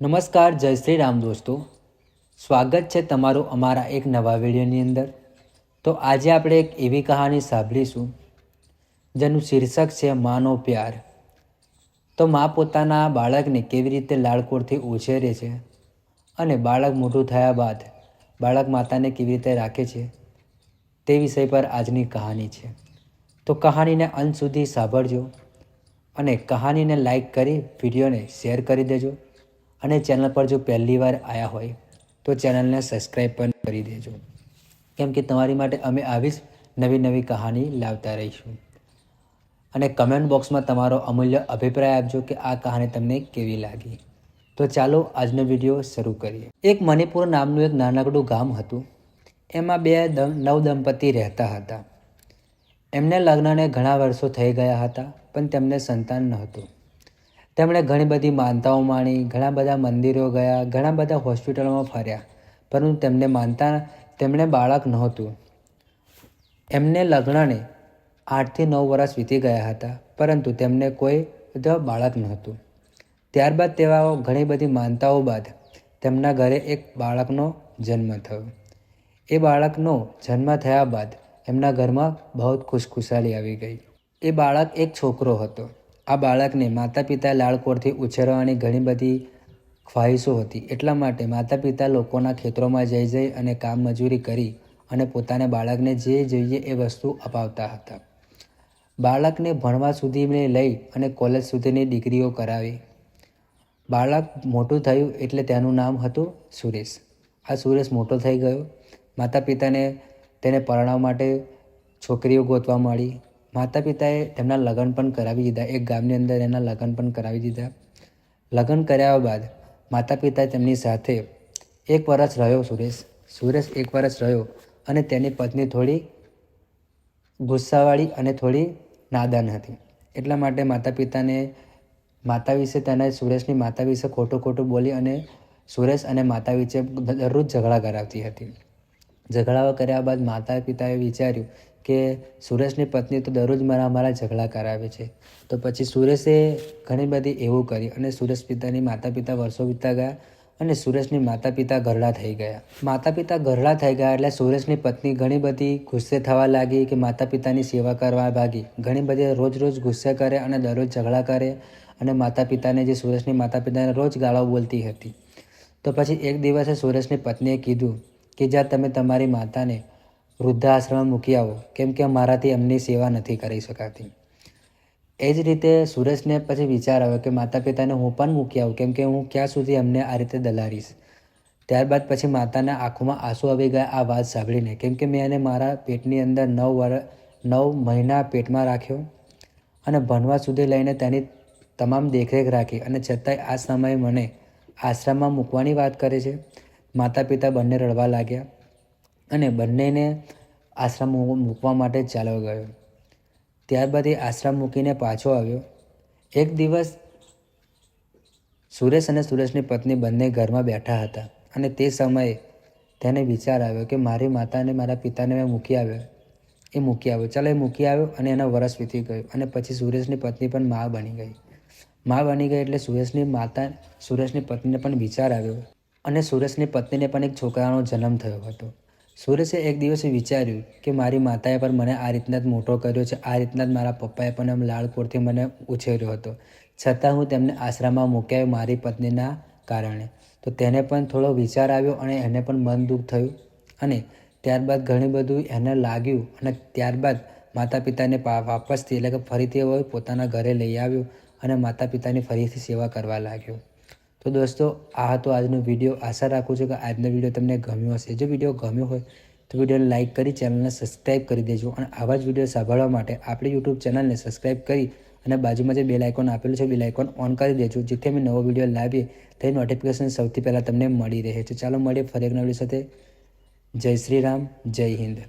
નમસ્કાર, જય શ્રી રામ દોસ્તો. સ્વાગત છે તમારું અમારા એક નવા વિડીયોની અંદર. તો આજે આપણે એક એવી કહાની સાંભળીશું, જેનું શીર્ષક છે માનો પ્યાર. તો મા પોતાના બાળકને કેવી રીતે લાડકોડથી ઉછેરે છે અને બાળક મોટું થયા બાદ બાળક માતાને કેવી રીતે રાખે છે તે વિષય પર આજની કહાની છે. તો કહાનીને અંત સુધી સાંભળજો અને કહાનીને લાઈક કરી વિડીયોને શેર કરી દેજો. અને ચેનલ પર જો પહેલી વાર આવ્યા હોય, તો ચેનલને સબસ્ક્રાઈબ પણ કરી દેજો. કેમ કે તમારી માટે અમે આવી જ નવી નવી કહાની લાવતા રહીશું. અને કમેન્ટ બોક્સમાં તમારો અમૂલ્ય અભિપ્રાય આપજો કે આ કહાની તમને કેવી લાગી. તો ચાલો આજનો વીડિયો શરૂ કરીએ. એક મણિપુર નામનું એક નાનકડું ગામ હતું. એમાં બે નવ દંપતી રહેતા હતા. એમને લગ્નને ઘણા વર્ષો થઈ ગયા હતા, પણ તેમને સંતાન નહોતું. તેમણે ઘણી બધી માનતાઓ માણી, ઘણા બધા મંદિરો ગયા, ઘણા બધા હોસ્પિટલોમાં ફર્યા, પરંતુ તેમને માનતા, તેમણે બાળક નહોતું. એમને લગ્નને આઠથી નવ વર્ષ વીતી ગયા હતા, પરંતુ તેમને કોઈ બાળક નહોતું. ત્યારબાદ તેવા ઘણી બધી માનતાઓ બાદ તેમના ઘરે એક બાળકનો જન્મ થયો. એ બાળકનો જન્મ થયા બાદ એમના ઘરમાં બહુ ખુશખુશાલી આવી ગઈ. એ બાળક એક છોકરો હતો. આ બાળકને માતા પિતા લાળકોરથી ઉછેરવાની ઘણી બધી ખ્વાહિશો હતી. એટલા માટે માતા પિતા લોકોના ખેતરોમાં જઈ જઈ અને કામ મજૂરી કરી અને પોતાના બાળકને જે જોઈએ એ વસ્તુ અપાવતા હતા. બાળકને ભણવા સુધીને લઈ અને કોલેજ સુધીની ડિગ્રીઓ કરાવી. બાળક મોટું થયું એટલે તેનું નામ હતું સુરેશ. આ સુરેશ મોટો થઈ ગયો. માતા પિતાને તેને પરણાવવા માટે છોકરીઓ ગોતવા મળી. માતા પિતાએ તેમના લગ્ન પણ કરાવી દીધા. એક ગામની અંદર એના લગ્ન પણ કરાવી દીધા. લગ્ન કર્યા બાદ માતા પિતાએ તેમની સાથે એક વર્ષ રહ્યો સુરેશ. સુરેશ એક વર્ષ રહ્યો અને તેની પત્ની થોડી ગુસ્સાવાળી અને થોડી નાદાન હતી. એટલા માટે માતા પિતાને માતા વિશે તેને સુરેશની માતા વિશે ખોટું ખોટું બોલી અને સુરેશ અને માતા વિશે દરરોજ ઝઘડા કરાવતી હતી. ઝઘડા કર્યા બાદ માતા પિતાએ વિચાર્યું કે સુરેશની પત્ની તો દરરોજ મારા મારા ઝઘડા કરાવે છે. તો પછી સુરેશે ઘણી બધી એવું કરી અને સુરેશ પિતાની માતા પિતા વર્ષો વીતા ગયા અને સુરેશની માતા પિતા ઘરડા થઈ ગયા. માતા પિતા ઘરડા થઈ ગયા એટલે સુરેશની પત્ની ઘણી બધી ગુસ્સે થવા લાગી કે માતા પિતાની સેવા કરવા ભાગી. ઘણી બધી રોજ રોજ ગુસ્સે કરે અને દરરોજ ઝઘડા કરે અને માતા પિતાને જે સુરેશની માતા પિતાને રોજ ગાળાઓ બોલતી હતી. તો પછી એક દિવસે સુરેશની પત્નીએ કીધું કે જ્યાં તમે તમારી માતાને વૃદ્ધાશ્રમમાં મૂકી આવો. કેમ કે મારાથી એમની સેવા નથી કરી શકાતી. એ જ રીતે સુરેશને પછી વિચાર આવ્યો કે માતા પિતાને હું પણ મૂકી આવું. કેમ કે હું ક્યાં સુધી એમને આ રીતે દલારીશ ત્યારબાદ પછી માતાના આંખોમાં આંસુ આવી ગયા. આ વાત સાંભળીને કેમ કે મેં એને મારા પેટની અંદર નવ વર, નવ મહિના પેટમાં રાખ્યો અને ભણવા સુધી લઈને તેની તમામ દેખરેખ રાખી અને છતાંય આ સમયે મને આશ્રમમાં મૂકવાની વાત કરે છે. માતા પિતા બંને રડવા લાગ્યા. અને બંનેને આશ્રમ મૂકવા માટે ચાલ્યો ગયો. ત્યારબાદ એ આશ્રમ મૂકીને પાછો આવ્યો. એક દિવસ સુરેશ અને સુરેશની પત્ની બંને ઘરમાં બેઠા હતા અને તે સમયે તેને વિચાર આવ્યો કે મારી માતાને મારા પિતાને મેં મૂકી આવ્યો. એ મૂકી આવ્યો. ચાલો એ મૂકી આવ્યો અને એના વરસ વીતી ગયું અને પછી સુરેશની પત્ની પણ મા બની ગઈ. મા બની ગઈ એટલે સુરેશની માતા, સુરેશની પત્નીને પણ વિચાર આવ્યો અને સુરેશની પત્નીને પણ એક છોકરાનો જન્મ થયો હતો. સુરેશે એક દિવસે વિચાર્યું કે મારી માતાએ પણ મને આ રીતના જ મોટો કર્યો છે, આ રીતના જ મારા પપ્પાએ પણ એમ લાળકોરથી મને ઉછેર્યો હતો. છતાં હું તેમને આશ્રમમાં મૂક્યા મારી પત્નીના કારણે. તો તેને પણ થોડો વિચાર આવ્યો અને એને પણ મન દુઃખ થયું અને ત્યારબાદ ઘણી બધું એને લાગ્યું અને ત્યારબાદ માતા પિતાને વાપસથી એટલે કે ફરીથી હવે પોતાના ઘરે લઈ આવ્યો અને માતા પિતાની ફરીથી સેવા કરવા લાગ્યો. તો દોસ્તો, આ હતો આજનો વીડિયો આશા રાખું છું કે આજનો વીડિયો તમને ગમ્યો હશે. જો વીડિયો ગમ્યો હોય, તો વિડીયોને લાઇક કરી ચેનલને સબસ્ક્રાઈબ કરી દેજો. અને આવા જ વીડિયો સાંભળવા માટે આપણી યુટ્યુબ ચેનલને સબસ્ક્રાઈબ કરી અને બાજુમાં જે બેલ આઇકોન આપેલું છે બેલ આઇકોન ઓન કરી દેજો. જેથી અમે નવો વીડિયો લાવીએ, તે નોટિફિકેશન સૌથી પહેલાં તમને મળી રહે છે. ચાલો મળીએ ફરી એક નવી સાથે. જય શ્રી રામ, જય હિન્દ.